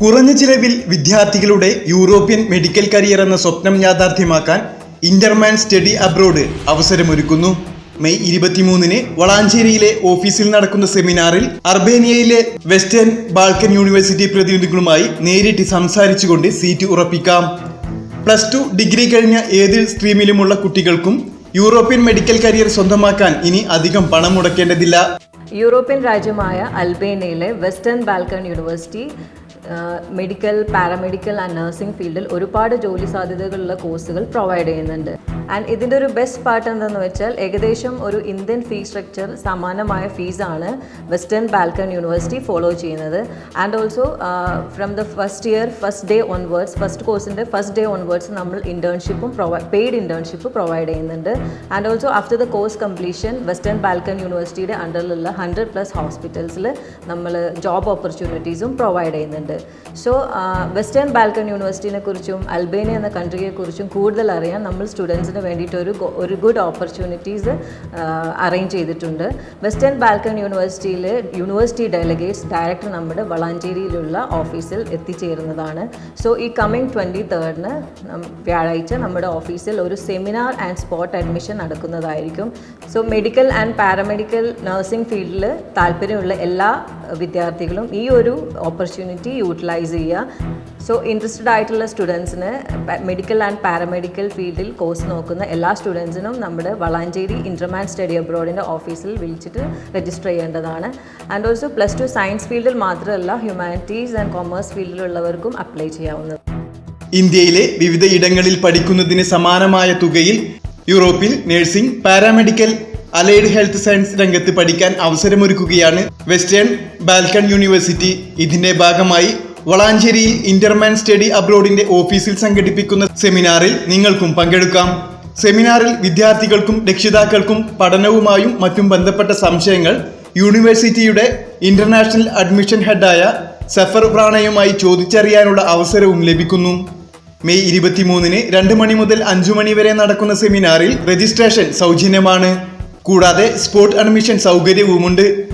കുറഞ്ഞ ചിലവിൽ വിദ്യാർത്ഥികളുടെ യൂറോപ്യൻ മെഡിക്കൽ കരിയർ എന്ന സ്വപ്നം യാഥാർത്ഥ്യമാക്കാൻ ഇന്റർമാൻ സ്റ്റഡി അബ്രോഡ് അവസരമൊരുക്കുന്നു. മെയ് ഇരുപത്തിമൂന്നിന് വളാഞ്ചേരിയിലെ ഓഫീസിൽ നടക്കുന്ന സെമിനാറിൽ അർബേനിയയിലെ വെസ്റ്റേൺ ബാൾക്കൻ യൂണിവേഴ്സിറ്റി പ്രതിനിധികളുമായി നേരിട്ട് സംസാരിച്ചുകൊണ്ട് സീറ്റ് ഉറപ്പിക്കാം. പ്ലസ് ടു ഡിഗ്രി കഴിഞ്ഞ ഏത് സ്ട്രീമിലുമുള്ള കുട്ടികൾക്കും യൂറോപ്യൻ മെഡിക്കൽ കരിയർ സ്വന്തമാക്കാൻ ഇനി അധികം പണം മുടക്കേണ്ടതില്ല. യൂറോപ്യൻ രാജ്യമായ അൽബേനിയയിലെ Western Balkan University medical paramedical and nursing ഫീൽഡിൽ ഒരുപാട് ജോലി സാധ്യതകളുള്ള കോഴ്സുകൾ പ്രൊവൈഡ് ചെയ്യുന്നുണ്ട്. ആൻഡ് ഇതിന്റെ ഒരു ബെസ്റ്റ് പാർട്ട് എന്താണെന്ന് വെച്ചാൽ ഏകദേശം ഒരു ഇന്ത്യൻ ഫീ സ്ട്രക്ചർ സമാനമായ ഫീസാണ് വെസ്റ്റേൺ ബാൽക്കൺ യൂണിവേഴ്സിറ്റി ഫോളോ ചെയ്യുന്നത്. And also from the first year first day onwards first കോഴ്സിന്റെ ഫസ്റ്റ് ഡേ ഓൺവേർഡ്സ് നമ്മൾ ഇന്റേൺഷിപ്പും പ്രൊവൈ പെയ്ഡ് ഇന്റേൺഷിപ്പ് പ്രൊവൈഡ് ചെയ്യുന്നുണ്ട്. And also after the course completion Western Balkan യൂണിവേഴ്സിറ്റിയുടെ അണ്ടറിലുള്ള ഹൺഡ്രഡ് പ്ലസ് ഹോസ്പിറ്റൽസിൽ നമ്മൾ ജോബ് ഓപ്പർച്യൂണിറ്റീസും പ്രൊവൈഡ് ചെയ്യുന്നുണ്ട്. സോ വെസ്റ്റേൺ ബാൽക്കൺ യൂണിവേഴ്സിറ്റിനെ കുറിച്ചും അൽബേനിയ എന്ന കൺട്രിയെക്കുറിച്ചും കൂടുതൽ അറിയാൻ നമ്മൾ സ്റ്റുഡൻസിന് വേണ്ടിയിട്ട് ഒരു ഒരു ഗുഡ് ഓപ്പർച്യൂണിറ്റീസ് അറേഞ്ച് ചെയ്തിട്ടുണ്ട്. വെസ്റ്റേൺ ബാൽക്കൺ യൂണിവേഴ്സിറ്റിയിൽ യൂണിവേഴ്സിറ്റി ഡെലിഗേറ്റ്സ് ഡയറക്ടർ നമ്മുടെ വളാഞ്ചേരിയിലുള്ള ഓഫീസിൽ എത്തിച്ചേരുന്നതാണ്. സോ ഈ കമ്മിങ് ട്വന്റി തേർഡിന് വ്യാഴാഴ്ച നമ്മുടെ ഓഫീസിൽ ഒരു seminar and spot admission നടക്കുന്നതായിരിക്കും. So medical and paramedical nursing ഫീൽഡിൽ താല്പര്യമുള്ള എല്ലാ വിദ്യാർത്ഥികളും ഈ ഒരു ഓപ്പർച്യൂണിറ്റി യൂട്ടിലൈസ് ചെയ്യുക. സോ ഇൻട്രസ്റ്റഡ് ആയിട്ടുള്ള സ്റ്റുഡൻസിന് മെഡിക്കൽ ആൻഡ് പാരാമെഡിക്കൽ ഫീൽഡിൽ കോഴ്സ് നോക്കുന്ന എല്ലാ സ്റ്റുഡൻസിനും നമ്മുടെ വളാഞ്ചേരി ഇന്റർമാൻ സ്റ്റഡി അബ്രോഡിന്റെ ഓഫീസിൽ വിളിച്ചിട്ട് രജിസ്റ്റർ ചെയ്യേണ്ടതാണ്. And also plus two science ഫീൽഡിൽ മാത്രമല്ല ഹ്യൂമാനിറ്റീസ് ആൻഡ് കൊമേഴ്സ് ഫീൽഡിലുള്ളവർക്കും അപ്ലൈ ചെയ്യാവുന്നത്. ഇന്ത്യയിലെ വിവിധ ഇടങ്ങളിൽ പഠിക്കുന്നതിന് സമാനമായ തുകയിൽ യൂറോപ്പിൽ nursing paramedical allied health science രംഗത്ത് പഠിക്കാൻ അവസരമൊരുക്കുകയാണ് വെസ്റ്റേൺ ബാൽക്കൺ യൂണിവേഴ്സിറ്റി ഇതിന്റെ ഭാഗമായി വളാഞ്ചേരിയിൽ ഇന്റർമാൻ സ്റ്റഡി അബ്രോഡിന്റെ ഓഫീസിൽ സംഘടിപ്പിക്കുന്ന സെമിനാറിൽ നിങ്ങൾക്കും പങ്കെടുക്കാം. സെമിനാറിൽ വിദ്യാർത്ഥികൾക്കും രക്ഷിതാക്കൾക്കും പഠനവുമായും മറ്റും ബന്ധപ്പെട്ട സംശയങ്ങൾ യൂണിവേഴ്സിറ്റിയുടെ ഇന്റർനാഷണൽ അഡ്മിഷൻ ഹെഡായ സഫർ പ്രാണയുമായി ചോദിച്ചറിയാനുള്ള അവസരവും ലഭിക്കുന്നു. മെയ് ഇരുപത്തിമൂന്നിന് രണ്ട് മണി മുതൽ അഞ്ചു മണി വരെ നടക്കുന്ന സെമിനാറിൽ രജിസ്ട്രേഷൻ സൗജന്യമാണ്. കൂടാതെ സ്പോട്ട് അഡ്മിഷൻ സൗകര്യവുമുണ്ട്.